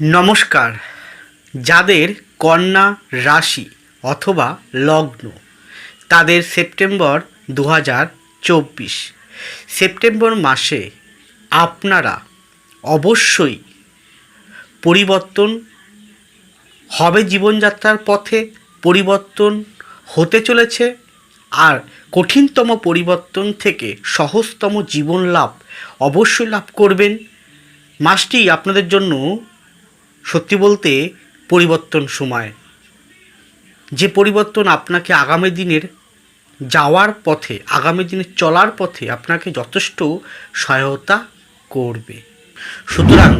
নমস্কার। যাদের কন্যা রাশি অথবা লগ্ন, তাদের সেপ্টেম্বর দু হাজার চব্বিশ। সেপ্টেম্বর মাসে আপনারা অবশ্যই পরিবর্তন হবে জীবনযাত্রার পথে, পরিবর্তন হতে চলেছে আর কঠিনতম পরিবর্তন থেকে সহজতম জীবন লাভ অবশ্যই লাভ করবেন। মাসটি আপনাদের জন্য সত্যি বলতে পরিবর্তন সময়। যে পরিবর্তন আপনাকে আগামী দিনের যাওয়ার পথে, আগামী দিনের চলার পথে আপনাকে যথেষ্ট সহায়তা করবে। সুতরাং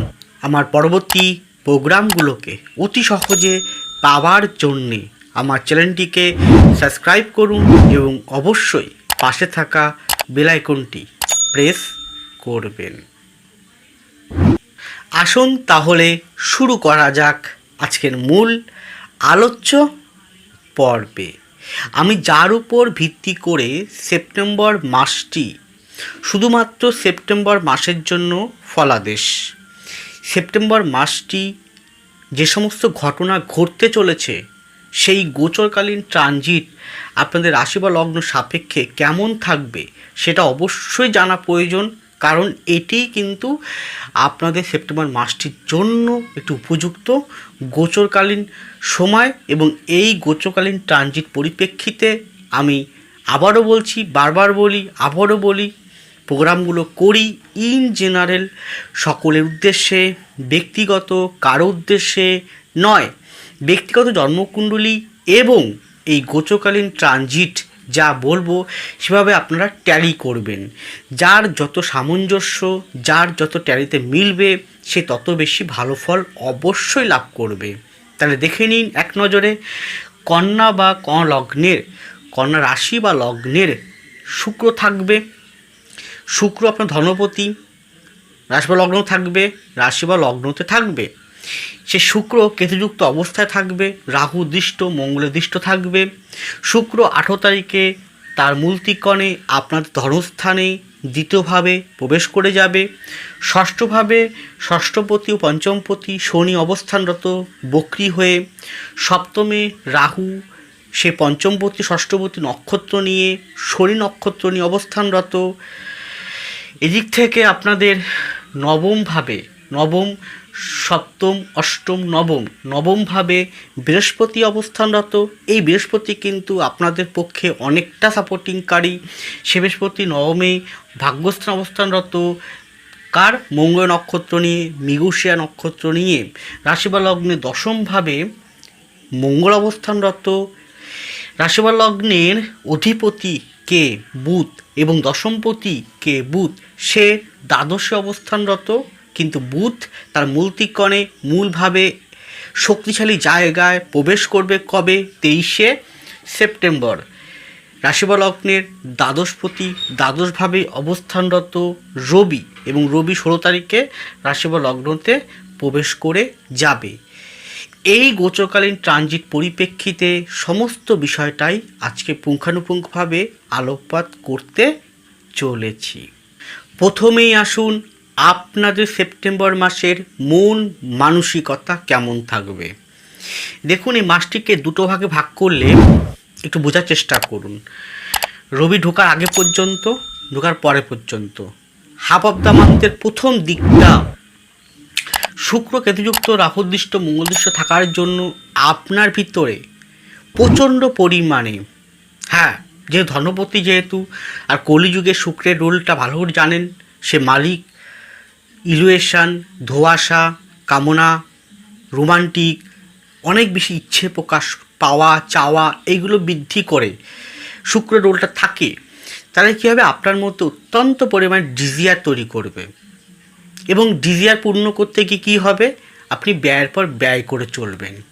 আমার পরবর্তী প্রোগ্রামগুলোকে অতি সহজে পাওয়ার জন্যে আমার চ্যানেলটিকে সাবস্ক্রাইব করুন এবং অবশ্যই পাশে থাকা বেলাইকনটি প্রেস করবেন। আসুন তাহলে শুরু করা যাক আজকের মূল আলোচ্য পর্বে। আমি যার উপর ভিত্তি করে সেপ্টেম্বর মাসটি শুধুমাত্র সেপ্টেম্বর মাসের জন্য ফলাদেশ। সেপ্টেম্বর মাসটি যে সমস্ত ঘটনা ঘটতে চলেছে, সেই গোচরকালীন ট্রানজিট আপনাদের রাশি বা লগ্ন সাপেক্ষে কেমন থাকবে সেটা অবশ্যই জানা প্রয়োজন। কারণ এটি কিন্তু আপনাদের সেপ্টেম্বর মাসটির জন্য একটি উপযুক্ত গোচরকালীন সময় এবং এই গোচরকালীন ট্রানজিট পরিপ্রেক্ষিতে আমি আবারও বলছি, বারবার বলি, আবারও বলি, প্রোগ্রামগুলো করি ইন জেনারেল সকলের উদ্দেশ্যে, ব্যক্তিগত কারও উদ্দেশ্যে নয়, ব্যক্তিগত জন্মকুণ্ডলী এবং এই গোচকালীন ট্রানজিট যা বলব সেভাবে আপনারা ট্যালি করবেন। যার যত সামঞ্জস্য, যার যত ট্যালিতে মিলবে, সে তত বেশি ভালো ফল অবশ্যই লাভ করবে। তাহলে দেখে নিন এক নজরে কন্যা বা ক লগ্নের, কন্যা রাশি বা লগ্নের শুক্র থাকবে। শুক্র আপনার ধনপতি, রাশি বা লগ্ন থাকবে, রাশি বা লগ্নতে থাকবে। সে শুক্র কেতুযুক্ত অবস্থায় থাকবে, রাহু দৃষ্ট মঙ্গলের দৃষ্ট থাকবে। শুক্র আঠেরো তারিখে তার মূলতিকণে আপনার ধর্মস্থানে দ্বিতীয়ভাবে প্রবেশ করে যাবে। ষষ্ঠভাবে ষষ্ঠপতি ও পঞ্চমপতি শনি অবস্থানরত বক্রি হয়ে সপ্তমে রাহু, সে পঞ্চমপতি, ষষ্ঠপতি নক্ষত্র নিয়ে শনি নক্ষত্র নিয়ে অবস্থানরত। এদিক থেকে আপনাদের নবমভাবে, নবম সপ্তম, অষ্টম, নবম। নবমভাবে বৃহস্পতি অবস্থানরত। এই বৃহস্পতি কিন্তু আপনাদের পক্ষে অনেকটা সাপোর্টিংকারী সে বৃহস্পতি নবমে ভাগ্যস্থান অবস্থানরত। কার? মঙ্গল নক্ষত্র নিয়ে মৃগশিয়া নক্ষত্র নিয়ে। রাশি বা লগ্নে দশমভাবে মঙ্গল অবস্থানরত। রাশি বা লগ্নের অধিপতি কে? বুধ। এবং দশমপতি কে? বুধ। সে দ্বাদশে অবস্থানরত। কিন্তু বুধ তার মূলতিকণে মূলভাবে শক্তিশালী জায়গায় প্রবেশ করবে কবে? তেইশে সেপ্টেম্বর। রাশি বা লগ্নের দ্বাদশপতি দ্বাদশভাবে অবস্থানরত রবি এবং রবি ষোলো তারিখে রাশি বা লগ্নতে প্রবেশ করে যাবে। এই গোচরকালীন ট্রানজিট পরিপ্রেক্ষিতে সমস্ত বিষয়টাই আজকে পুঙ্খানুপুঙ্খভাবে আলোকপাত করতে চলেছি। প্রথমেই আসুন আপনাদের সেপ্টেম্বর মাসের মন মানসিকতা কেমন থাকবে? দেখুন, এই মাসটিকে দুটো ভাগে ভাগ করলে একটু বোঝার চেষ্টা করুন। রবি ঢোকার আগে পর্যন্ত, ঢোকার পরে পর্যন্ত। হাফ অফ দ্য মান্থের প্রথম দিকটা, শুক্র, কেতুযুক্ত, রাহুদৃষ্ট, মঙ্গলদৃষ্ট থাকার জন্য আপনার ভিতরে প্রচণ্ড পরিমাণে হ্যাঁ যে ধনপতি যেহেতু, আর কলিযুগে শুক্রের রোলটা ভালো করে জানেন, সে মালিক ইলুয়েশন ধোয়াশা, কামনা, রোমান্টিক, অনেক বেশি ইচ্ছে প্রকাশ, পাওয়া, চাওয়া এইগুলো বৃদ্ধি করে, শুক্র রোলটা থাকে, তাহলে কী হবে? আপনার মধ্যে অত্যন্ত পরিমাণে ডিজিয়ার তৈরি করবে। এবং ডিজিয়ার পূর্ণ করতে গিয়ে কী হবে? আপনি ব্যয়ের পর ব্যয় করে চলবেন।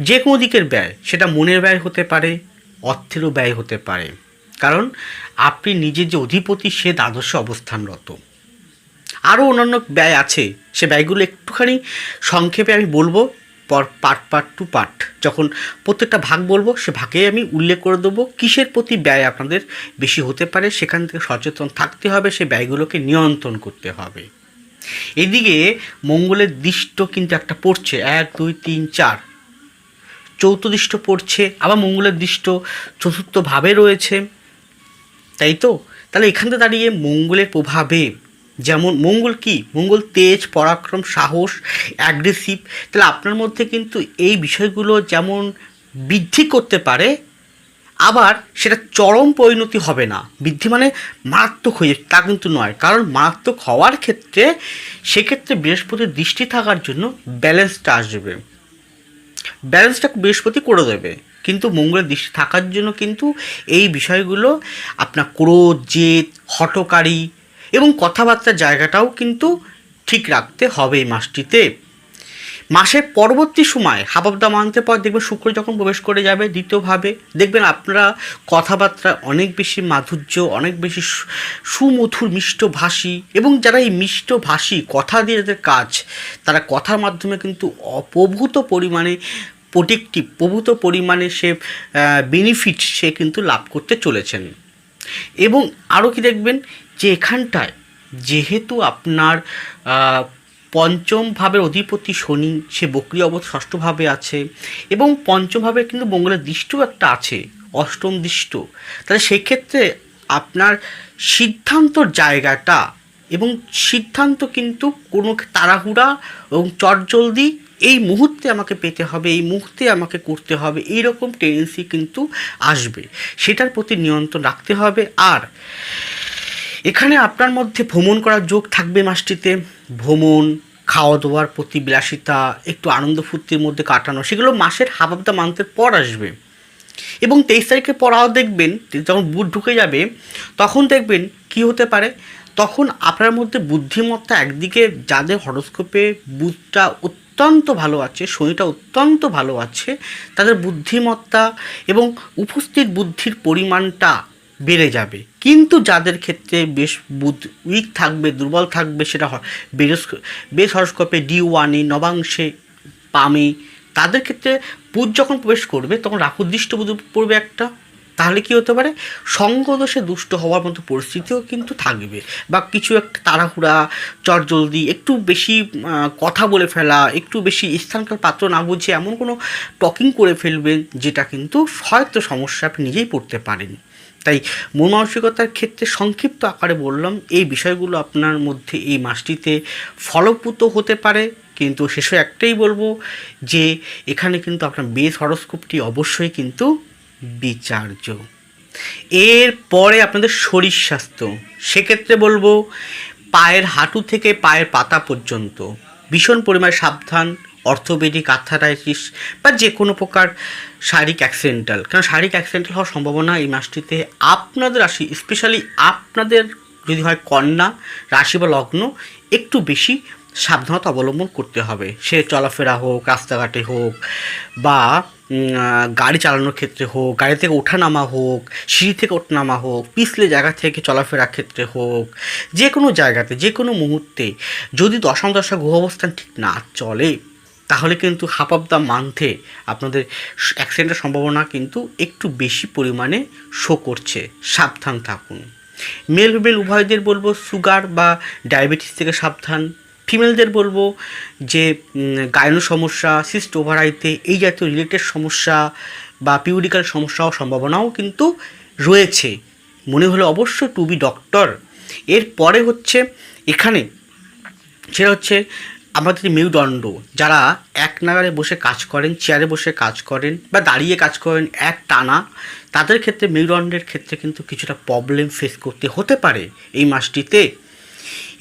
যে কোনো দিকের ব্যয়, সেটা মনের ব্যয় হতে পারে, অর্থেরও ব্যয় হতে পারে। কারণ, আপনি নিজের যে অধিপতি, সে দ্বাদশে অবস্থানরত। আরও অন্যান্য ব্যয় আছে। সে ব্যয়গুলো একটুখানি সংক্ষেপে আমি বলব পর পার্ট পার্ট টু পার্ট যখন প্রত্যেকটা ভাগ বলব, সে ভাগে আমি উল্লেখ করে দেবো কিসের প্রতি ব্যয় আপনাদের বেশি হতে পারে, সেখান থেকে সচেতন থাকতে হবে, সে ব্যয়গুলোকে নিয়ন্ত্রণ করতে হবে। এদিকে মঙ্গলের দৃষ্ট কিন্তু একটা পড়ছে, এক, দুই, তিন, চার। চৌথ দৃষ্ট পড়ছে, আবার মঙ্গলের দৃষ্ট চতুর্থভাবে রয়েছে। তাই তো? তাহলে এখান থেকে দাঁড়িয়ে মঙ্গলের প্রভাবে যেমন মঙ্গল কি? মঙ্গল তেজ, পরাক্রম, সাহস অ্যাগ্রেসিভ তাহলে আপনার মধ্যে কিন্তু এই বিষয়গুলো যেমন বৃদ্ধি করতে পারে, আবার সেটা চরম পরিণতি হবে না। বৃদ্ধি মানে মারাত্মক হয়ে তা কিন্তু নয়। কারণ মারাত্মক হওয়ার ক্ষেত্রে, সেক্ষেত্রে বৃহস্পতির দৃষ্টি থাকার জন্য ব্যালেন্সটা আসবে। ব্যালেন্সটা বৃহস্পতি করে দেবে। কিন্তু মঙ্গলের দৃষ্টি থাকার জন্য কিন্তু এই বিষয়গুলো আপনার ক্রোধ, জেদ হটকারী এবং কথাবার্তার জায়গাটাও কিন্তু ঠিক রাখতে হবে এই মাসটিতে। মাসের পরবর্তী সময় হাবাবদা মানতে পর দেখবেন শুক্র যখন প্রবেশ করে যাবে দ্বিতীয়ভাবে। দেখবেন আপনারা কথাবার্তা অনেক বেশি মাধুর্য, অনেক বেশি সুমধুর মিষ্টভাষী এবং যারা এই মিষ্টভাষী কথা দিয়ে যাদের কাজ, তারা কথার মাধ্যমে কিন্তু অপ্রভূত পরিমাণে প্রোটেক্টিভ প্রভূত পরিমাণে সে বেনিফিট সে কিন্তু লাভ করতে চলেছেন। এবং আরও কি দেখবেন যে এখানটায় যেহেতু আপনার আহ, পঞ্চম ভাবের অধিপতি শনি সে বক্রি অবধ ষষ্ঠভাবে আছে এবং পঞ্চম ভাবে কিন্তু মঙ্গলের দৃষ্টও একটা আছে অষ্টম দৃষ্ট। তাহলে সেক্ষেত্রে আপনার সিদ্ধান্তর জায়গাটা এবং সিদ্ধান্ত কিন্তু কোনো তাড়াহুড়া এবং চটজলদি এই মুহূর্তে আমাকে পেতে হবে এই মুহূর্তে আমাকে করতে হবে এই রকম টেন্ডেন্সি কিন্তু আসবে। সেটার প্রতি নিয়ন্ত্রণ রাখতে হবে। আর এখানে আপনার মধ্যে ভ্রমণ করার যোগ থাকবে মাসটিতে। ভ্রমণ খাওয়া দাওয়ার প্রতি বিলাসিতা একটু আনন্দ ফুর্তির মধ্যে কাটানো, সেগুলো মাসের হাফ হাবাবদা মান্থের পর আসবে। এবং তেইশ তারিখের পরাও দেখবেন, যখন বুধ ঢুকে যাবে, তখন দেখবেন কি হতে পারে? তখন আপনার মধ্যে বুদ্ধিমত্তা একদিকে, যাদের হরস্কোপে বুধটা অত্যন্ত ভালো আছে, শনিটা অত্যন্ত ভালো আছে, তাদের বুদ্ধিমত্তা এবং উপস্থিত বুদ্ধির পরিমাণটা বেড়ে যাবে। কিন্তু যাদের ক্ষেত্রে বেশ বুধ উইক থাকবে, দুর্বল থাকবে, সেটা বেরস বেশ হরস্কোপে ডি ওয়ানে নবাংশে পামে তাদের ক্ষেত্রে বুধ যখন প্রবেশ করবে, তখন রাহুদৃষ্ট বুধ পড়বে একটা। তাহলে কি হতে পারে? সঙ্গদোষে দুষ্ট হওয়ার মতো পরিস্থিতিও কিন্তু থাকবে। বা কিছু একটা তাড়াহুড়া, চটজলদি, একটু বেশি কথা বলে ফেলা, একটু বেশি স্থানকাল পাত্র না বুঝে এমন কোনো টকিং করে ফেলবেন যেটা কিন্তু হয়তো সমস্যা আপনি নিজেই পড়তে পারেন। তাই মন মানসিকতার ক্ষেত্রে সংক্ষিপ্ত আকারে বললাম, এই বিষয়গুলো আপনার মধ্যে এই মাসটিতে ফলপ্রুত হতে পারে। কিন্তু শেষে একটাই বলব যে, এখানে কিন্তু আপনার বেস হরস্কোপটি অবশ্যই কিন্তু বিচার্য। এর পরে আপনাদের শরীর স্বাস্থ্য। সেক্ষেত্রে বলব, পায়ের হাঁটু থেকে পায়ের পাতা পর্যন্ত। ভীষণ পরিমাণে সাবধান, অর্থোপেডিক, আর্থারাইটিস বা যে কোনো প্রকার শারীরিক অ্যাক্সিডেন্টাল কারণ শারীরিক অ্যাক্সিডেন্টাল হওয়ার সম্ভাবনা এই মাসটিতে আপনাদের রাশি স্পেশালি আপনাদের যদি হয় কন্যা রাশি বা লগ্ন, একটু বেশি সাবধানতা অবলম্বন করতে হবে। সে চলাফেরা হোক, রাস্তাঘাটে হোক বা গাড়ি চালানোর ক্ষেত্রে হোক, গাড়ি থেকে ওঠানামা হোক, সিঁড়ি থেকে ওঠানামা হোক, পিছলে জায়গা থেকে চলাফেরার ক্ষেত্রে হোক যে কোনো জায়গাতে যে কোনো মুহূর্তে যদি দশম দশা গ্রহ অবস্থান ঠিক না চলে তাহলে কিন্তু হাফ অফ দ্য মান্থে আপনাদের অ্যাক্সিডেন্টের সম্ভাবনা কিন্তু একটু বেশি পরিমাণে শো করছে। সাবধান থাকুন। মেল ফিমেল উভয়দের বলব সুগার বা ডায়াবেটিস থেকে সাবধান। ফিমেলদের বলব যে গায়ন সমস্যা সিস্ট ওভারাইতে এই জাতীয় রিলেটেড সমস্যা বা পিউরিক্যাল সমস্যাও সম্ভাবনাও কিন্তু রয়েছে। মনে হলো অবশ্য টু বি ডক্টর এরপরে হচ্ছে, এখানে সেটা হচ্ছে আমাদের মেরুদণ্ড, যারা এক নাগারে বসে কাজ করেন চেয়ারে বসে কাজ করেন বা দাঁড়িয়ে কাজ করেন এক টানা, তাদের ক্ষেত্রে মেরুদণ্ডের ক্ষেত্রে কিন্তু কিছুটা প্রবলেম ফেস করতে হতে পারে এই মাসটিতে।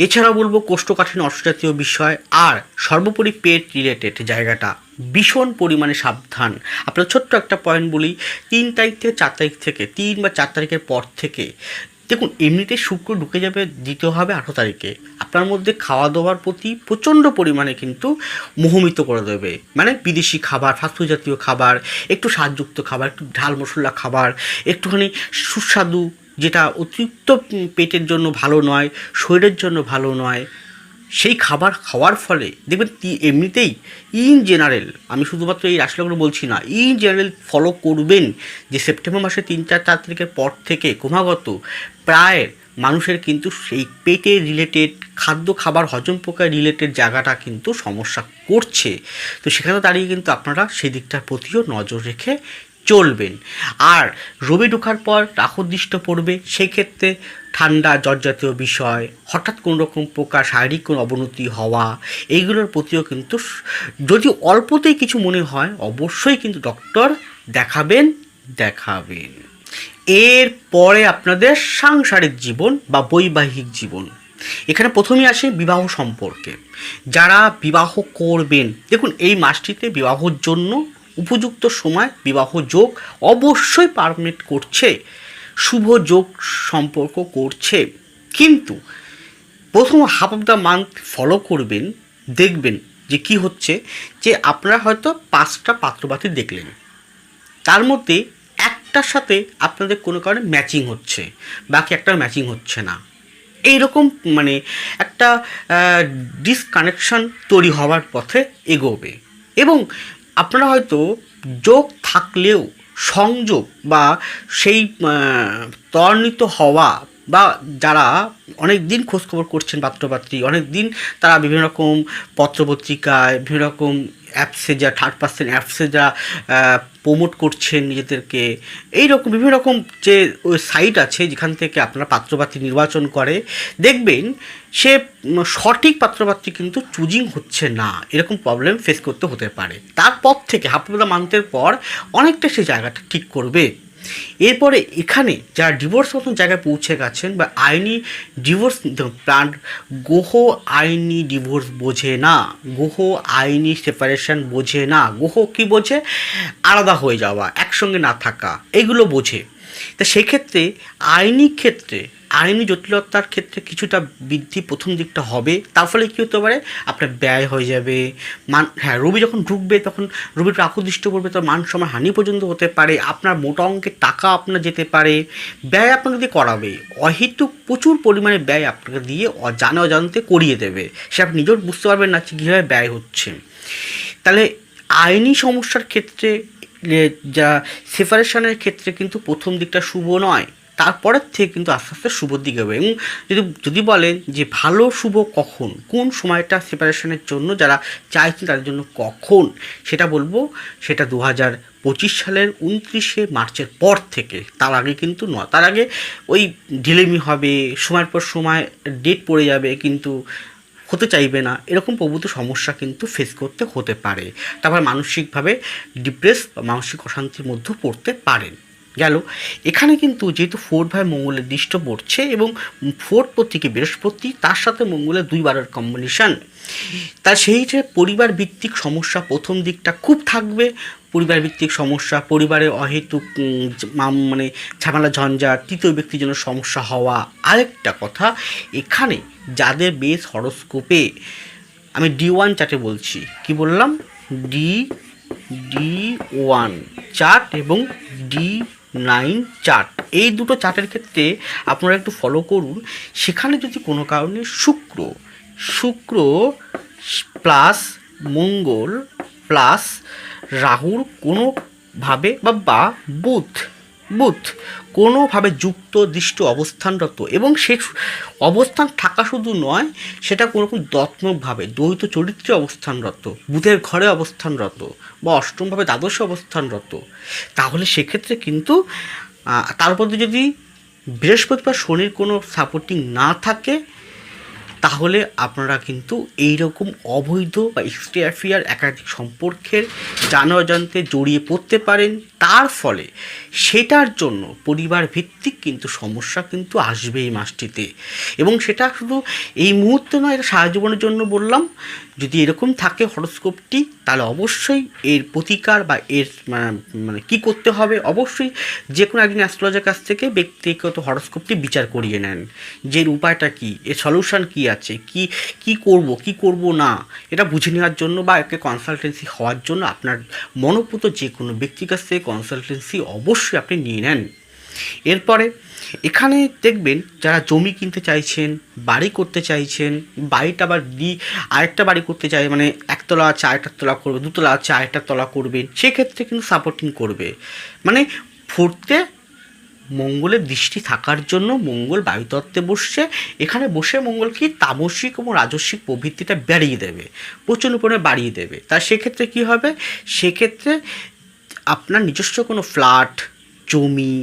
এছাড়াও বলব কোষ্ঠকাঠিন্য অষ্টজাতীয় বিষয় আর সর্বোপরি পেট রিলেটেড জায়গাটা, ভীষণ পরিমাণে সাবধান। আপনার ছোট্ট একটা পয়েন্ট বলি, তিন তারিখ থেকে চার তারিখ থেকে, তিন বা চার তারিখের পর থেকে দেখুন, এমনিতে শুক্র ঢুকে যাবে দিতে হবে আঠেরো তারিখে। আপনার মধ্যে খাওয়া দাওয়ার প্রতি প্রচণ্ড পরিমাণে কিন্তু মোহমিত করে দেবে। মানে বিদেশি খাবার ফাস্টফুড জাতীয় খাবার, একটু স্বাদযুক্ত খাবার, একটু ঢাল মশলা খাবার, একটুখানি সুস্বাদু, যেটা অতিরিক্ত পেটের জন্য ভালো নয়, শরীরের জন্য ভালো নয় সেই খাবার খাওয়ার ফলে দেখবেন এমনিতেই ইন জেনারেল আমি শুধুমাত্র এই রাশিগুলো বলছি না ইন জেনারেল ফলো করবেন যে সেপ্টেম্বর মাসে তিন, চার চার তারিখের পর থেকে ক্রমাগত প্রায় মানুষের কিন্তু সেই পেটে রিলেটেড খাদ্য খাবার হজম প্রক্রিয়া রিলেটেড জায়গাটা কিন্তু সমস্যা করছে। তো সেখানে দাঁড়িয়ে কিন্তু আপনারা সেই দিকটার প্রতিও নজর রেখে চলবেন। আর রবি ঢোকার পর রাহুদৃষ্ট পড়বে, সেক্ষেত্রে ঠান্ডা জ্বরজাতীয় বিষয়, হঠাৎ কোনো রকম প্রকার শারীরিক কোনো অবনতি হওয়া, এইগুলোর প্রতিও কিন্তু যদি অল্পতেই কিছু মনে হয়, অবশ্যই কিন্তু ডক্টর দেখাবেন দেখাবেন। এর পরে আপনাদের সাংসারিক জীবন বা বৈবাহিক জীবন। এখানে প্রথমেই আসে বিবাহ সম্পর্কে। যারা বিবাহ করবেন, দেখুন এই মাসটিতে বিবাহর জন্য উপযুক্ত সময়, বিবাহ যোগ অবশ্যই পারমিট করছে, শুভ যোগ সম্পর্ক করছে। কিন্তু প্রথম half of the month follow করবেন, দেখবেন যে কি হচ্ছে, যে আপনারা হয়তো পাঁচটা পাত্রপাতি দেখলেন। তার মধ্যে একটার সাথে আপনাদের কোনো কারণে ম্যাচিং হচ্ছে, বাকি একটা ম্যাচিং হচ্ছে না। এইরকম মানে একটা ডিসকানেকশন তৈরি হওয়ার পথে এগোবে। এবং আপনারা হয়তো যোগ থাকলেও সংযোগ বা সেই ত্বরান্বিত হওয়া বা যারা অনেক দিন খোঁজখবর করছেন পাত্রপাত্রী অনেক দিন তারা বিভিন্ন রকম পত্রপত্রিকায়, বিভিন্ন রকম অ্যাপসে যা থার্ড পার্সেন্ট অ্যাপসে যা প্রমোট করছেন নিজেদেরকে, এই রকম বিভিন্ন রকম যে সাইট আছে যেখান থেকে আপনারা পাত্রপাত্রী নির্বাচন করে, দেখবেন সে সঠিক পাত্রপাত্রী কিন্তু চুজিং হচ্ছে না। এরকম প্রবলেম ফেস করতে হতে পারে। তারপর থেকে হাফদা মান্থের পর অনেকটা সে জায়গাটা ঠিক করবে। এরপরে এখানে যারা ডিভোর্স মতন জায়গায় পৌঁছে গেছেন বা আইনি ডিভোর্স প্ল্যান গোহ আইনি ডিভোর্স বোঝে না। গোহ আইনি সেপারেশন বোঝে না। গোহ কি বোঝে? আলাদা হয়ে যাওয়া, একসঙ্গে না থাকা, এগুলো বোঝে। তা সেক্ষেত্রে আইনি ক্ষেত্রে আইনি জটিলতার ক্ষেত্রে কিছুটা বৃদ্ধি প্রথম দিকটা হবে। তার ফলে কী হতে পারে? আপনার ব্যয় হয়ে যাবে। মান হ্যাঁ রবি যখন ঢুকবে, তখন রবির প্রাকুদৃষ্ট করবে তো মান সময় হানি পর্যন্ত হতে পারে। আপনার মোটা অঙ্কের টাকা আপনার যেতে পারে। ব্যয় আপনাকে দিয়ে করাবে। অহেতুক প্রচুর পরিমাণে ব্যয় আপনাকে দিয়ে অজানা অজান্তে করিয়ে দেবে। সে আপনি নিজেও বুঝতে পারবেন না যে কীভাবে ব্যয় হচ্ছে। তাহলে আইনি সমস্যার ক্ষেত্রে যা সেপারেশনের ক্ষেত্রে কিন্তু প্রথম দিকটা শুভ নয়। তারপরের থেকে কিন্তু আস্তে আস্তে শুভর দিকে হবে। এবং যদি যদি বলেন যে ভালো শুভ কখন, কোন সময়টা সেপারেশনের জন্য যারা চাইছেন তাদের জন্য কখন, সেটা বলব, সেটা দু হাজার পঁচিশ সালের উনত্রিশে মার্চের পর থেকে, তার আগে কিন্তু নয়, তার আগে ওই ঢিলেমি হবে, সময়ের পর সময় ডেট পড়ে যাবে, কিন্তু হতে চাইবে না, এরকম প্রভূত সমস্যা কিন্তু ফেস করতে হতে পারে। তারপর মানসিকভাবে ডিপ্রেস বা মানসিক অশান্তির মধ্যে পড়তে পারেন। গেল। এখানে কিন্তু যেহেতু ফোর্থ ভাই মঙ্গলের দৃষ্ট পড়ছে এবং ফোর্থ প্রতীকে বৃহস্পতি, তার সাথে মঙ্গলের দুই বারের কম্বিনেশন তা সেই যে পরিবার ভিত্তিক সমস্যা প্রথম দিকটা খুব থাকবে। পরিবার ভিত্তিক সমস্যা, পরিবারে অহেতুক মানে ঝামেলা ঝঞ্ঝাট তৃতীয় ব্যক্তির জন্য সমস্যা হওয়া আরেকটা কথা, এখানে যাদের বেশ হরস্কোপে আমি ডি ওয়ান চার্টে বলছি। কি বললাম? ডি ডি ওয়ান চার্ট এবং ডি নাইন চার্ট এই দুটো চার্টের ক্ষেত্রে আপনারা একটু ফলো করুন। সেখানে যদি কোনো কারণে শুক্র শুক্র প্লাস মঙ্গল প্লাস রাহুর কোনোভাবে বা বুধ বুধ কোনোভাবে যুক্ত, দৃষ্ট, অবস্থানরত এবং সে অবস্থান থাকা শুধু নয়, সেটা কোনো রকম দত্মকভাবে দ্বৈত চরিত্রে অবস্থানরত, বুধের ঘরে অবস্থানরত বা অষ্টমভাবে দ্বাদশ অবস্থানরত। তাহলে সেক্ষেত্রে কিন্তু তার মধ্যে যদি বৃহস্পতি বা শনির কোনো সাপোর্টিং না থাকে তাহলে আপনারা কিন্তু এই রকম অবৈধ বা ইস্টিয়ারফিয়ার একাধিক সম্পর্কের জানা অজান্তে জড়িয়ে পড়তে পারেন। তার ফলে সেটার জন্য পরিবার ভিত্তিক কিন্তু সমস্যা কিন্তু আসবে এই মাসটিতে। এবং সেটা শুধু এই মুহূর্তে নয়, এটা সারা জীবনের জন্য বললাম যদি এরকম থাকে হরস্কোপটি, তাহলে অবশ্যই এর প্রতিকার বা এর মানে কি করতে হবে? অবশ্যই যে কোনো একজন অ্যাস্ট্রোলজার কাছ থেকে ব্যক্তিগত হরস্কোপটি বিচার করিয়ে নেন। যে এর উপায়টা কি? এর সলিউশন কি আছে? কি কি করব কি করব না? এটা বুঝে নেওয়ার জন্য বা একে কনসালটেন্সি হওয়ার জন্য আপনার মনোপুত যে কোনো ব্যক্তির কাছ থেকে কনসালটেন্সি অবশ্যই আপনি নিয়ে নেন। এরপরে এখানে দেখবেন যারা জমি কিনতে চাইছেন, বাড়ি করতে চাইছেন, বাড়িটা আবার দি, আরেকটা বাড়ি করতে চাই মানে একতলা আছে আরেকটা তলা করবে, দুতলা আছে আরেকটা তলা করবেন সেক্ষেত্রে কিন্তু সাপোর্টিং করবে। মানে ফোর্থে মঙ্গলের দৃষ্টি থাকার জন্য মঙ্গল বায়ুতত্ত্বে বসছে, এখানে বসে মঙ্গল কি তামসিক এবং রাজস্বিক প্রবৃত্তিটা বাড়িয়ে দেবে প্রচণ্ড পরিমাণে বাড়িয়ে দেবে। তা সেক্ষেত্রে কী হবে? সেক্ষেত্রে আপনার নিজস্ব কোনো ফ্ল্যাট জমি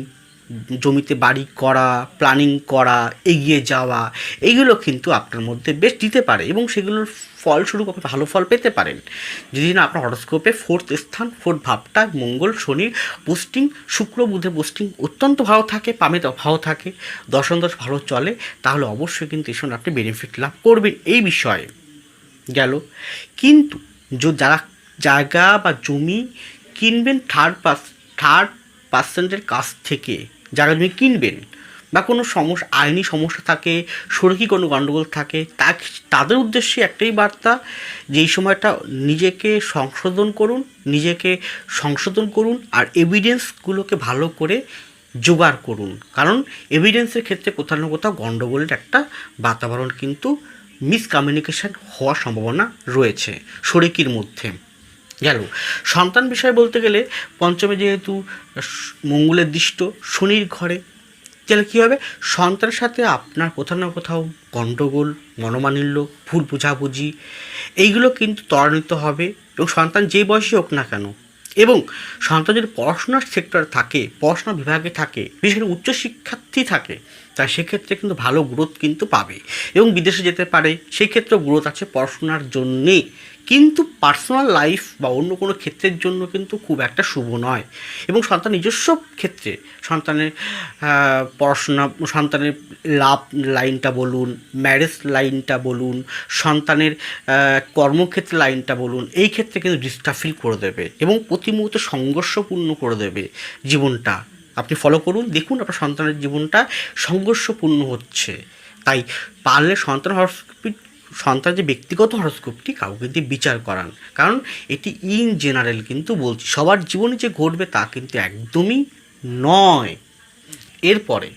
জমিতে বাড়ি করা প্ল্যানিং করা, এগিয়ে যাওয়া, এইগুলো কিন্তু আপনার মধ্যে বেশ দিতে পারে এবং সেগুলোর ফলস্বরূপ আপনি ভালো ফল পেতে পারেন। যদি না আপনার হরস্কোপে ফোর্থ স্থান ফোর্থ ভাবটা, মঙ্গল শনির পোস্টিং শুক্র, বুধের পোস্টিং অত্যন্ত ভালো থাকে পামে ভালো থাকে, দশম দশ ভালো চলে, তাহলে অবশ্যই কিন্তু এসব আপনি বেনিফিট লাভ করবেন। এই বিষয়ে গেল। কিন্তু যারা জায়গা বা জমি কিনবেন থার্ড পার্স থার্ড পার্সেন্টের কাছ থেকে যারা জমি কিনবেন বা কোনো সমস্যা আইনি সমস্যা থাকে সড়কি কোনো গণ্ডগোল থাকে, তা তাদের উদ্দেশ্যে একটাই বার্তা, যে এই সময়টা নিজেকে সংশোধন করুন, নিজেকে সংশোধন করুন আর এভিডেন্সগুলোকে ভালো করে জোগাড় করুন। কারণ এভিডেন্সের ক্ষেত্রে কোথাও না কোথাও গণ্ডগোলের একটা বাতাবরণ কিন্তু মিসকমিউনিকেশন হওয়ার সম্ভাবনা রয়েছে শরিকির মধ্যে। গেল। সন্তান বিষয় বলতে গেলে পঞ্চমে যেহেতু মঙ্গলের দৃষ্ট, শনির ঘরে, তাহলে কী হবে? সন্তানের সাথে আপনার কোথাও না কোথাও গণ্ডগোল মনোমানিল্য ভুল বোঝাবুঝি, এইগুলো কিন্তু ত্বরান্বিত হবে এবং সন্তান যে বয়সী হোক না কেন এবং সন্তান যদি পড়াশোনার সেক্টর থাকে, পড়াশোনা বিভাগে থাকে, বিশেষ করে উচ্চশিক্ষার্থী থাকে, তা সেক্ষেত্রে কিন্তু ভালো গ্রোথ কিন্তু পাবে এবং বিদেশে যেতে পারে সেই ক্ষেত্রেও গ্রোথ আছে পড়াশোনার জন্যে। কিন্তু পার্সোনাল লাইফ বা অন্য কোনো ক্ষেত্রের জন্য কিন্তু খুব একটা শুভ নয়। এবং সন্তান নিজস্ব ক্ষেত্রে সন্তানের পড়াশোনা, সন্তানের লাভ লাইনটা বলুন ম্যারেজ লাইনটা বলুন, সন্তানের কর্মক্ষেত্রে লাইনটা বলুন, এই ক্ষেত্রে কিন্তু ডিস্টার্ব ফিল করে দেবে এবং প্রতি মুহূর্তে সংঘর্ষপূর্ণ করে দেবে জীবনটা। আপনি ফলো করুন, দেখুন আপনার সন্তানের জীবনটা সংঘর্ষপূর্ণ হচ্ছে। তাই পারলে সন্তান হরস্কোপি সন্তান যে ব্যক্তিগত হরস্কোপটি কাউকে দিয়ে বিচার করান। কারণ এটি ইন জেনারেল কিন্তু বলছি, সবার জীবনে যে ঘটবে তা কিন্তু একদমই নয়। এরপরে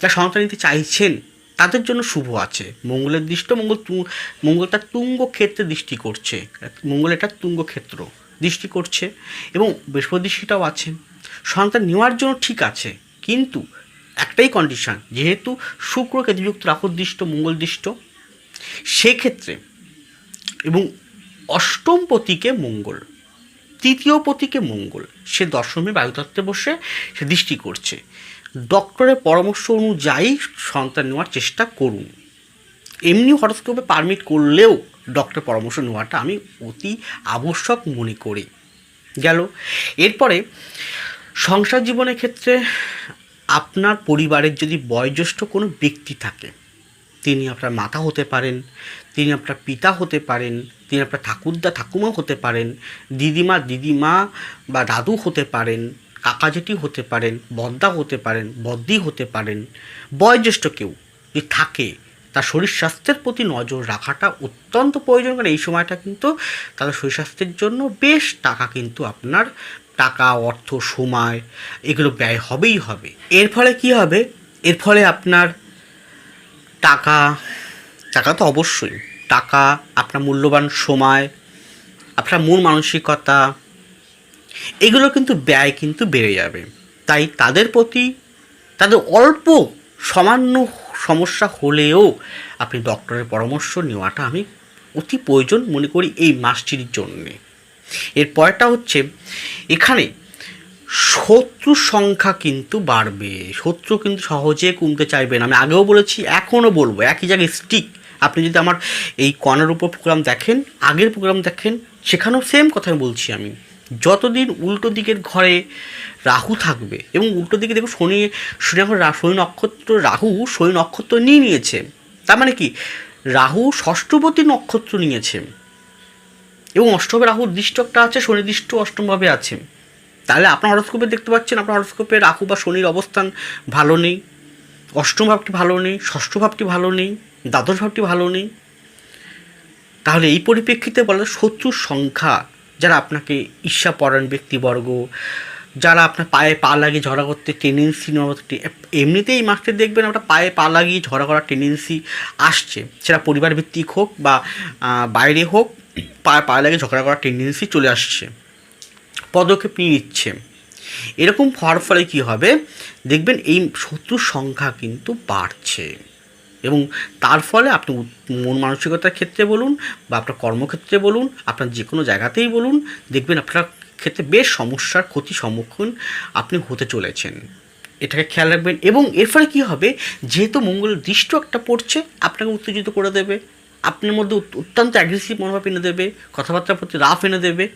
যা সন্তান নিতে চাইছেন, তাদের জন্য শুভ আছে। মঙ্গলের দৃষ্ট, মঙ্গল মঙ্গল তার তুঙ্গ ক্ষেত্রে দৃষ্টি করছে। মঙ্গল এটা তুঙ্গ ক্ষেত্র, দৃষ্টি করছে এবং বৃহস্পতি দৃষ্টিটাও আছে। সন্তান নেওয়ার জন্য ঠিক আছে, কিন্তু একটাই কন্ডিশন যেহেতু শুক্র কেতুযুক্ত রাহুর দৃষ্ট, মঙ্গল দৃষ্ট সেক্ষেত্রে এবং অষ্টম পতিকে মঙ্গল, তৃতীয় পতিকে মঙ্গল, সে দশমে বায়ুতত্ত্বে বসে সে দৃষ্টি করছে। ডক্টরের পরামর্শ অনুযায়ী সন্তান নেওয়ার চেষ্টা করুন। এমনি হরস্কোপে পারমিট করলেও ডক্টর পরামর্শ নেওয়াটা আমি অতি আবশ্যক মনে করি। গেল। এরপরে সংসার জীবনের ক্ষেত্রে আপনার পরিবারের যদি বয়োজ্যেষ্ঠ কোনো ব্যক্তি থাকে তিনি আপনার মাতা হতে পারেন, তিনি আপনার পিতা হতে পারেন, তিনি আপনার ঠাকুরদা, ঠাকুমা হতে পারেন, দিদিমা দিদিমা বা দাদু হতে পারেন, কাকা জেঠি হতে পারেন, বদ্দা হতে পারেন, বদ্দি হতে পারেন, বয়োজ্যেষ্ঠ কেউ যদি থাকে, তার শরীর স্বাস্থ্যের প্রতি নজর রাখাটা অত্যন্ত প্রয়োজন। কারণ এই সময়টা কিন্তু তাদের শরীর স্বাস্থ্যের জন্য বেশ টাকা কিন্তু আপনার টাকা, অর্থ, সময় এগুলো ব্যয় হবেই হবে। এর ফলে কি হবে? এর ফলে আপনার টাকা টাকা তো অবশ্যই। টাকা, আপনার মূল্যবান সময়, আপনার মন মানসিকতা, এগুলো কিন্তু ব্যয় কিন্তু বেড়ে যাবে। তাই তাদের প্রতি তাদের অল্প সামান্য সমস্যা হলেও আপনি ডক্টরের পরামর্শ নেওয়াটা আমি অতি প্রয়োজন মনে করি এই মাসটির জন্যে। এর পরেরটা হচ্ছে, এখানে শত্রু সংখ্যা কিন্তু বাড়বে। শত্রু কিন্তু সহজে কমতে চাইবে না। আমি আগেও বলেছি, এখনও বলব, একই জায়গায় স্টিক আপনি যদি আমার এই কর্ণের উপর প্রোগ্রাম দেখেন, আগের প্রোগ্রাম দেখেন, সেখানেও সেম কথাই বলছি আমি। যতদিন উল্টো দিকের ঘরে রাহু থাকবে, এবং উল্টো দিকে দেখুন শনি শনি এখন শনি নক্ষত্র, রাহু শনি নক্ষত্র নিয়ে নিয়েছে। তার মানে কি? রাহু ষষ্ঠপতি নক্ষত্র নিয়েছে। এবং অষ্টমে রাহুর দৃষ্টকটা আছে, শনি দৃষ্ট অষ্টমভাবে আছে। তাহলে আপনার হরস্কোপে দেখতে পাচ্ছেন, আপনার হরস্কোপে রাহু বা শনির অবস্থান ভালো নেই, অষ্টম ভাবটি ভালো নেই, ষষ্ঠ ভাবটি ভালো নেই, দ্বাদশ ভাবটি ভালো নেই। তাহলে এই পরিপ্রেক্ষিতে বলা শত্রুর সংখ্যা, যারা আপনাকে ঈর্ষা পরায়ণ ব্যক্তিবর্গ, যারা আপনার পায়ে পা লাগিয়ে ঝগড়া করতে টেন্ডেন্সি এমনিতেই এই দেখবেন আপনার পায়ে পা লাগিয়ে ঝগড়া করার টেন্ডেন্সি আসছে। সেটা পরিবার ভিত্তিক হোক বা বাইরে হোক, পায়ে পা লাগিয়ে ঝগড়া করার টেন্ডেন্সি চলে আসছে। পদক্ষেপ নিয়ে নিচ্ছে। এরকম হওয়ার ফলে কী হবে? দেখবেন এই শত্রুর সংখ্যা কিন্তু বাড়ছে। এবং তার ফলে আপনি মন মানসিকতার ক্ষেত্রে বলুন বা আপনার কর্মক্ষেত্রে বলুন, আপনার যে কোনো জায়গাতেই বলুন, দেখবেন আপনার ক্ষেত্রে বেশ সমস্যার ক্ষতি সম্মুখীন আপনি হতে চলেছেন। এটাকে খেয়াল রাখবেন। এবং এর ফলে কী হবে? যেহেতু মঙ্গলের দৃষ্ট একটা পড়ছে, আপনাকে উত্তেজিত করে দেবে। আপনার মধ্যে অত্যন্ত অ্যাগ্রেসিভ মনোভাব এনে দেবে, কথাবার্তার প্রতি রাফ এনে দেবে।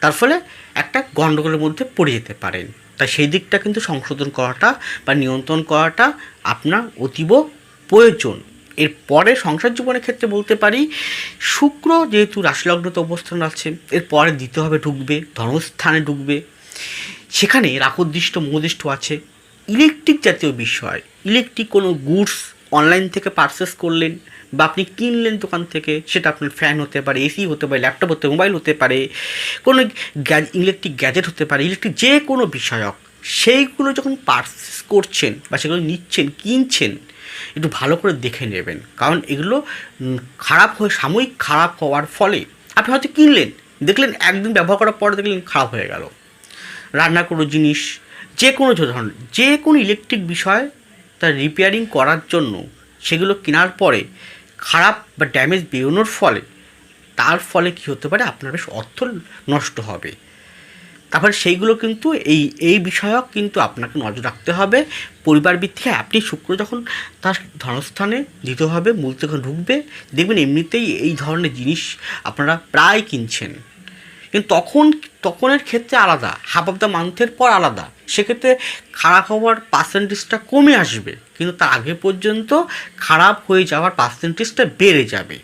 তার ফলে একটা গণ্ডগোলের মধ্যে পড়ে যেতে পারেন। তাই সেই দিকটা কিন্তু সংশোধন করাটা বা নিয়ন্ত্রণ করাটা আপনার অতীব প্রয়োজন। এরপরে সংসার জীবনের ক্ষেত্রে বলতে পারি, শুক্র যেহেতু রাশিলগ্নতে অবস্থান আছে, এর এরপরে দ্বিতীয়ভাবে ঢুকবে ধর্মস্থানে ঢুকবে। সেখানে রাকদৃষ্ট মোদিষ্ট আছে। ইলেকট্রিক জাতীয় বিষয়, ইলেকট্রিক কোনো গুডস অনলাইন থেকে পারচেস করলেন বা আপনি কিনলেন দোকান থেকে, সেটা আপনার ফ্যান হতে পারে এসি হতে পারে ল্যাপটপ হতে মোবাইল হতে পারে, কোনো ইলেকট্রিক গ্যাজেট হতে পারে ইলেকট্রিক যে কোনো বিষয়ক সেইগুলো যখন পারচেস করছেন বা সেগুলো নিচ্ছেন, কিনছেন, একটু ভালো করে দেখে নেবেন। কারণ এগুলো খারাপ হয়ে, সাময়িক খারাপ হওয়ার ফলে আপনি হয়তো কিনলেন, দেখলেন একদিন ব্যবহার করার পর দেখলেন খারাপ হয়ে গেল। রান্না কোনো জিনিস, যে কোনো ধরনের, যে কোনো ইলেকট্রিক বিষয় তার রিপেয়ারিং করার জন্য সেগুলো কেনার পরে খারাপ বা ড্যামেজ বেরোনোর ফলে, তার ফলে কী হতে পারে? আপনার বেশ অর্থ নষ্ট হবে। তারপরে সেইগুলো কিন্তু এই এই বিষয়ক কিন্তু আপনাকে নজর রাখতে হবে। পরিবার ভিত্তিকে আপনি শুক্র যখন তার ধনস্থানে দিতে হবে মূল যখন ঢুকবে, দেখবেন এমনিতেই এই ধরনের জিনিস আপনারা প্রায় কিনছেন। কিন্তু তখন, তখনের ক্ষেত্রে আলাদা। হাফ অফ দ্য মান্থের পর আলাদা। সেক্ষেত্রে খারাপ হওয়ার পার্সেন্টেজটা কমে আসবে। কিন্তু তার আগে পর্যন্ত খারাপ হয়ে যাওয়ার পার্সেন্টেজটা বেড়ে যাবে।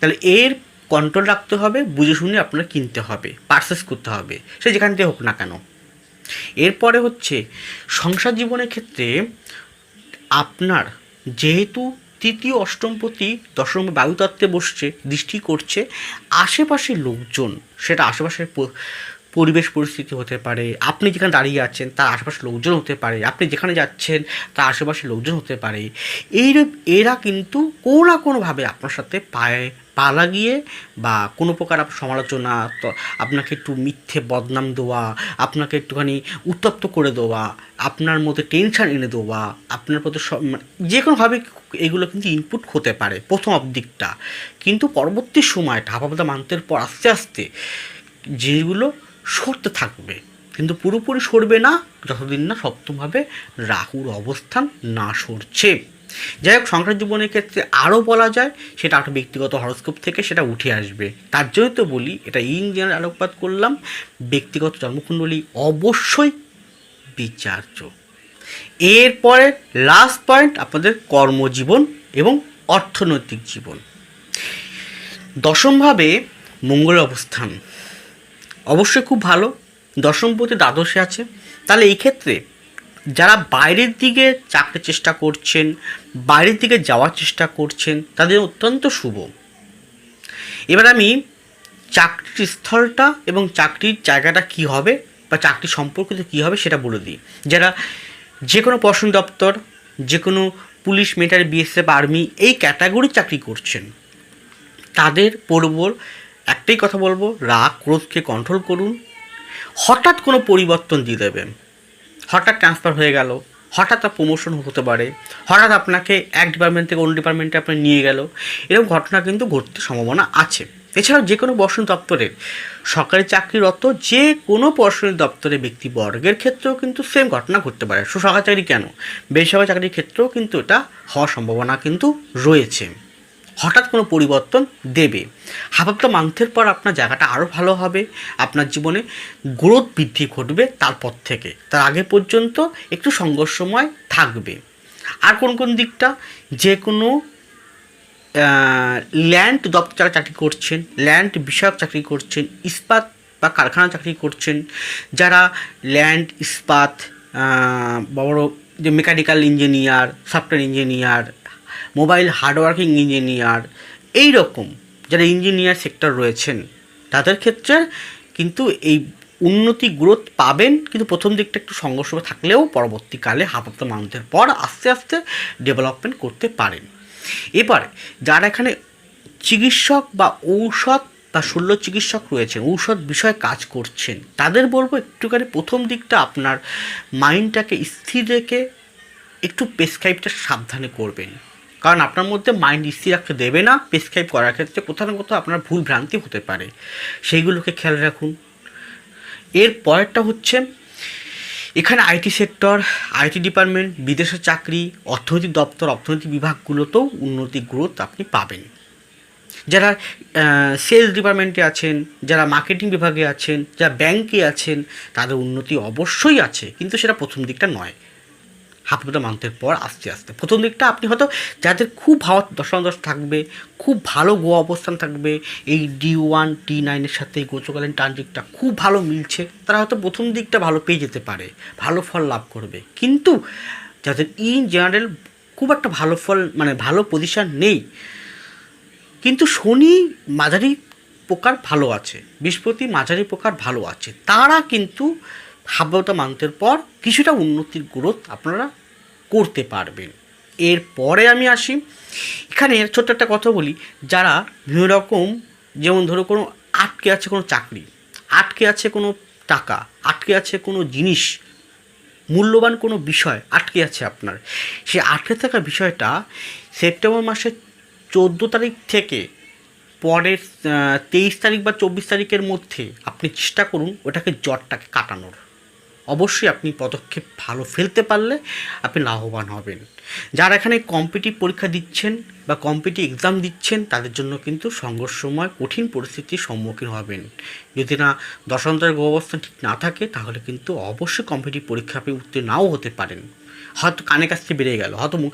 তাহলে এর কন্ট্রোল রাখতে হবে, বুঝে শুনে আপনার কিনতে হবে পারচেস করতে হবে। সে যেখান থেকে হোক না কেন। এরপরে হচ্ছে, সংসার জীবনের ক্ষেত্রে আপনার যেহেতু তৃতীয় অষ্টমপতি দশম বায়ুতত্ত্বে বসছে, দৃষ্টি করছে, আশেপাশের লোকজন, সেটা আশেপাশের পরিবেশ পরিস্থিতি হতে পারে, আপনি যেখানে দাঁড়িয়ে আছেন তার আশেপাশে লোকজন হতে পারে, আপনি যেখানে যাচ্ছেন তার আশেপাশে লোকজন হতে পারে। এইরূপ এরা কিন্তু কোনো না কোনোভাবে আপনার সাথে পায়ে পা লাগিয়ে বা কোনো প্রকার সমালোচনা আপনাকে একটু মিথ্যে বদনাম দেওয়া, আপনাকে একটুখানি উত্তপ্ত করে দেওয়া, আপনার মধ্যে টেনশান এনে দেওয়া, আপনার প্রতি মানে যে কোনোভাবে এগুলো কিন্তু ইনপুট হতে পারে প্রথম দিকটা। কিন্তু পরবর্তী সময় ঢাপাপাতা মান্তের পর আস্তে আস্তে যেগুলো সরতে থাকবে, কিন্তু পুরোপুরি সরবে না, যতদিন না সপ্তমভাবে রাহুর অবস্থান না সরছে। যাই হোক, সংসার জীবনের ক্ষেত্রে আরও বলা যায় সেটা একটা ব্যক্তিগত হরস্কোপ থেকে সেটা উঠে আসবে। তার জন্য তো বলি, এটা ইঞ্জিনিয়ার আলোকপাত করলাম, ব্যক্তিগত জন্মকুণ্ডলী অবশ্যই বিচার্য। এরপরে লাস্ট পয়েন্ট আপনাদের কর্মজীবন এবং অর্থনৈতিক জীবন। দশমভাবে মঙ্গল অবস্থান। অবশ্যই খুব ভালো দশমপতি দ্বাদশে আছে। তাহলে এই ক্ষেত্রে যারা বাইরের দিকে চাকরির চেষ্টা করছেন, বাইরের দিকে যাওয়ার চেষ্টা করছেন, তাদের অত্যন্ত শুভ। এবার আমি চাকরির স্থলটা এবং চাকরির জায়গাটা কি হবে বা চাকরি সম্পর্কিত কী হবে সেটা বলে দিই। যারা যে কোনো পশন দপ্তর যে কোনো পুলিশ মিলিটারি বিএসএফ আর্মি এই ক্যাটাগরির চাকরি করছেন, তাদের পূর্বর একটাই কথা বলব, রাগ, ক্রোধকে কন্ট্রোল করুন। হঠাৎ কোনো পরিবর্তন দিয়ে দেবেন। হঠাৎ ট্রান্সফার হয়ে গেল, হঠাৎ প্রমোশন হতে পারে, হঠাৎ আপনাকে এক ডিপার্টমেন্ট থেকে অন্য ডিপার্টমেন্টে আপনি নিয়ে গেল, এরকম ঘটনা কিন্তু ঘটতে সম্ভাবনা আছে। এছাড়াও যে কোনো বর্ষণ দপ্তরের সরকারি চাকরিরত যে কোনো পর্ষণের দপ্তরে ব্যক্তিবর্গের ক্ষেত্রেও কিন্তু সেম ঘটনা ঘটতে পারে। শুধু সরকারি চাকরি কেন? বেসরকারি চাকরির ক্ষেত্রেও কিন্তু এটা হওয়ার সম্ভাবনা কিন্তু রয়েছে। হঠাৎ কোনো পরিবর্তন দেবে। হাফাপ্তা মান্থের পর আপনার জায়গাটা আরও ভালো হবে। আপনার জীবনে গ্রোথ বৃদ্ধি ঘটবে তারপর থেকে। তার আগে পর্যন্ত একটু সংঘর্ষময় থাকবে। আর কোন কোন দিকটা? যে কোনো ল্যান্ড দপ্তরে চাকরি করছেন ল্যান্ড বিষয়ক চাকরি করছেন, ইস্পাত বা কারখানা চাকরি করছেন, যারা ল্যান্ড ইস্পাত বড় যে mechanical engineer software engineer mobile hardworking engineer এই রকম যারা ইঞ্জিনিয়ার সেক্টর রয়েছেন, তাদের ক্ষেত্রে কিন্তু এই উন্নতি গ্রোথ পাবেন, কিন্তু প্রথম দিকটা একটু সংঘর্ষ থাকলেও পরবর্তীকালে হাফ মান্থের পর আস্তে আস্তে ডেভেলপমেন্ট করতে পারেন। এবার যারা এখানে চিকিৎসক বা ঔষধ বা শল্য চিকিৎসক রয়েছেন, ঔষধ বিষয়ে কাজ করছেন, তাদের বলব একটুখানি প্রথম দিকটা আপনার মাইন্ডটাকে স্থির রেখে একটু প্রেসক্রাইবটা সাবধানে করবেন। কারণ আপনার মধ্যে মাইন্ড স্থির রাখতে দেবে না প্রেসক্রাইব করার ক্ষেত্রে কোথাও না কোথাও আপনার ভুল ভ্রান্তি হতে পারে। সেইগুলোকে খেয়াল রাখুন। এর পরেরটা হচ্ছে, এখানে আইটি সেক্টর আইটি ডিপার্টমেন্ট বিদেশের চাকরি, অর্থনৈতিক দপ্তর, অর্থনৈতিক বিভাগগুলোতেও উন্নতি গ্রোথ আপনি পাবেন। যারা সেলস ডিপার্টমেন্টে আছেন, যারা মার্কেটিং বিভাগে আছেন, যারা ব্যাংকে আছেন, তাদের উন্নতি অবশ্যই আছে, কিন্তু সেটা প্রথম দিকটা নয়। হাফুদা মান্থের পর আস্তে আস্তে প্রথম দিকটা আপনি হয়তো যাদের খুব ভালো দশাদশ থাকবে, খুব ভালো গো অবস্থান থাকবে, এই ডি ওয়ান টি নাইনের সাথে গোচকালীন ট্রানজিটটা খুব ভালো মিলছে, তারা হয়তো প্রথম দিকটা ভালো পেয়ে যেতে পারে, ভালো ফল লাভ করবে। কিন্তু যাদের ইন জেনারেল খুব একটা ভালো ফল মানে ভালো পজিশন নেই, কিন্তু শনি মাঝারি প্রকার ভালো আছে, বৃহস্পতি মাঝারি প্রকার ভালো আছে, তারা কিন্তু ভাব্যতা মান্থের পর কিছুটা উন্নতির গ্রোথ আপনারা করতে পারবেন। এরপরে আমি আসি। এখানে ছোট্ট একটা কথা বলি, যারা বিভিন্ন রকম, যেমন ধরো কোনো আটকে আছে কোনো চাকরি, আটকে আছে কোনো টাকা, আটকে আছে কোনো জিনিস, মূল্যবান কোনো বিষয় আটকে আছে আপনার, সে আটকে থাকা বিষয়টা সেপ্টেম্বর মাসের চোদ্দ তারিখ থেকে পরের তেইশ তারিখ বা চব্বিশ তারিখের মধ্যে আপনি চেষ্টা করুন ওটাকে জ্বরটাকে কাটানোর। অবশ্যই আপনি পদক্ষেপ ভালো ফেলতে পারলে আপনি লাভবান হবেন। যারা এখানে কম্পিটিভ পরীক্ষা দিচ্ছেন বা কম্পিটিভ এক্সাম দিচ্ছেন, তাদের জন্য কিন্তু সংঘর্ষময়, কঠিন পরিস্থিতির সম্মুখীন হবেন। যদি না দশান্তরের অবস্থা ঠিক না থাকে, তাহলে কিন্তু অবশ্যই কম্পিটিভ পরীক্ষা আপনি উত্তীর্ণ নাও হতে পারেন। হয়তো কানে কাছ বেড়ে গেল, হয়তো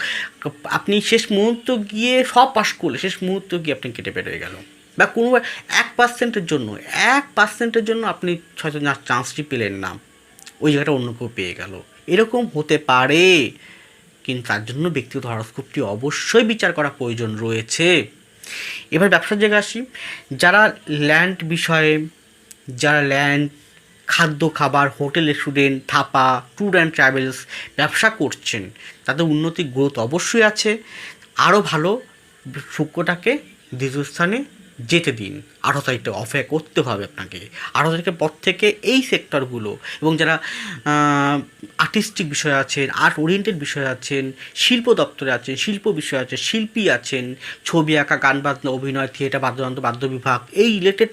আপনি শেষ মুহূর্ত গিয়ে সব পাশ করলে, শেষ মুহূর্ত গিয়ে আপনি কেটে বেড়ে গেল। বা কোনো এক পার্সেন্টের জন্য, এক পার্সেন্টের জন্য আপনি হয়তো চান্সটি পেলেন না। ওই জায়গাটা অন্য কেউ পেয়ে গেল। এরকম হতে পারে, কিন্তু তার জন্য ব্যক্তিগত হরস্কোপটি অবশ্যই বিচার করা প্রয়োজন রয়েছে। এবার ব্যবসার জায়গায় আসি। যারা ল্যান্ড বিষয়ে, যারা ল্যান্ড খাদ্য, খাবার, hotel restaurant Thapa tour and travels ব্যবসা করছেন, তাদের উন্নতি গ্রোথ অবশ্যই আছে। আরও ভালো শুক্রটাকে দ্বিতীয় স্থানে যেতে দিন। আঠারো তারিখটা অফে করতে হবে আপনাকে। আঠারো তারিখের পর থেকে এই সেক্টরগুলো এবং যারা আর্টিস্টিক বিষয় আছেন আর্ট ওরিয়েন্টেড বিষয় আছেন, শিল্প দপ্তরে আছেন, শিল্প বিষয় আছে শিল্পী আছেন, ছবি আঁকা, গান বাজনা, অভিনয় থিয়েটার বাদ্যযন্ত্র, বাদ্য বিভাগ, এই রিলেটেড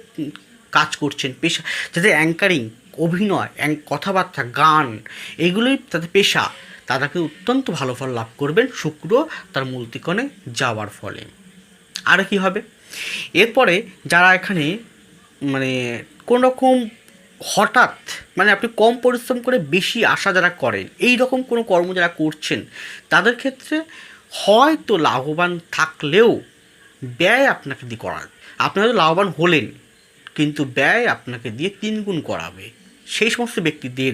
কাজ করছেন, পেশা, যাদের অ্যাঙ্কারিং অভিনয় কথাবার্তা, গান, এগুলোই তাদের পেশা। তারা কিন্তু অত্যন্ত ভালো ফল লাভ করবেন শুক্র তার মূলতিকণে যাওয়ার ফলে। আর কি হবে? এরপরে যারা এখানে মানে কোন রকম হঠাৎ মানে আপনি কম পরিশ্রম করে বেশি আশা যারা করেন এই রকম কোনো কর্ম যারা করছেন, তাদের ক্ষেত্রে হয়তো লাভবান থাকলেও ব্যয় আপনাকে দিয়ে করাবে আপনি হয়তো লাভবান হলেন, কিন্তু ব্যয় আপনাকে দিয়ে তিনগুণ করাবে, সেই সমস্ত ব্যক্তিদের।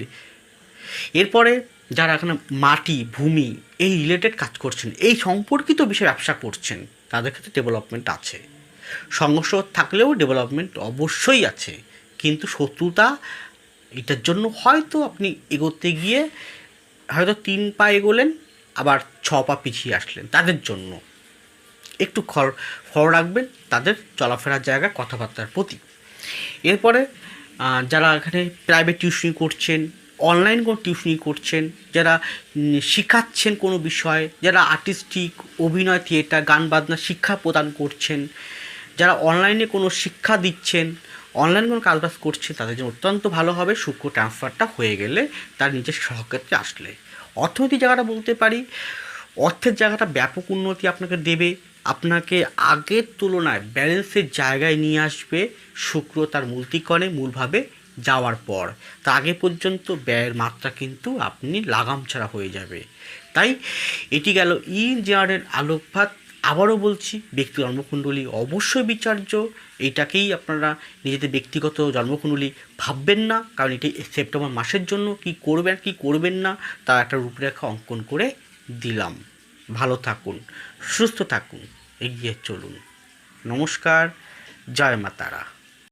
এরপরে যারা এখানে মাটি, ভূমি, এই রিলেটেড কাজ করছেন, এই সম্পর্কিত বিষয়ে ব্যবসা করছেন, তাদের ক্ষেত্রে ডেভেলপমেন্ট আছে। সংঘর্ষ থাকলেও ডেভেলপমেন্ট অবশ্যই আছে। কিন্তু শত্রুতা, এটার জন্য হয়তো আপনি এগোতে গিয়ে হয়তো তিন পা এগোলেন, আবার ছ পা পিছিয়ে আসলেন তাদের জন্য। একটু খর খর রাখবেন তাদের চলাফেরার জায়গা, কথাবার্তার প্রতি। এরপরে যারা এখানে প্রাইভেট টিউশনি করছেন অনলাইন কোনো টিউশনি করছেন, যারা শিখাচ্ছেন কোনো বিষয়ে, যারা আর্টিস্টিক অভিনয় থিয়েটার গান, বাজনা, শিক্ষা প্রদান করছেন যারা অনলাইনে কোনো শিক্ষা দিচ্ছেন, অনলাইন কোনো কাজবাজ করছে তাদের জন্য অত্যন্ত ভালো হবে। সূক্ষ্ম ট্রান্সফারটা হয়ে গেলে তার নিজের সহক্ষেত্রে আসলে। অর্থনৈতিক জায়গাটা বলতে পারি, অর্থের জায়গাটা ব্যাপক উন্নতি আপনাকে দেবে। আপনাকে আগের তুলনায় ব্যালেন্সের জায়গায় নিয়ে আসবে শুক্র তার মূলতিকণে, মূলভাবে যাওয়ার পর। তার আগে পর্যন্ত ব্যয়ের মাত্রা কিন্তু আপনি লাগাম ছাড়া হয়ে যাবে। তাই এটি গেল ইন জেনারেল আলোকপাত। আবারও বলছি, ব্যক্তি জন্মকুণ্ডলী অবশ্যই বিচার্য। এইটাকেই আপনারা নিজেদের ব্যক্তিগত জন্মকুণ্ডলী ভাববেন না, কারণ এটি সেপ্টেম্বর মাসের জন্য। কি করবেন কি করবেন না, তার একটা রূপরেখা অঙ্কন করে দিলাম। ভালো থাকুন, সুস্থ থাকুন, এগিয়ে চলুন। নমস্কার, জয় মাতারা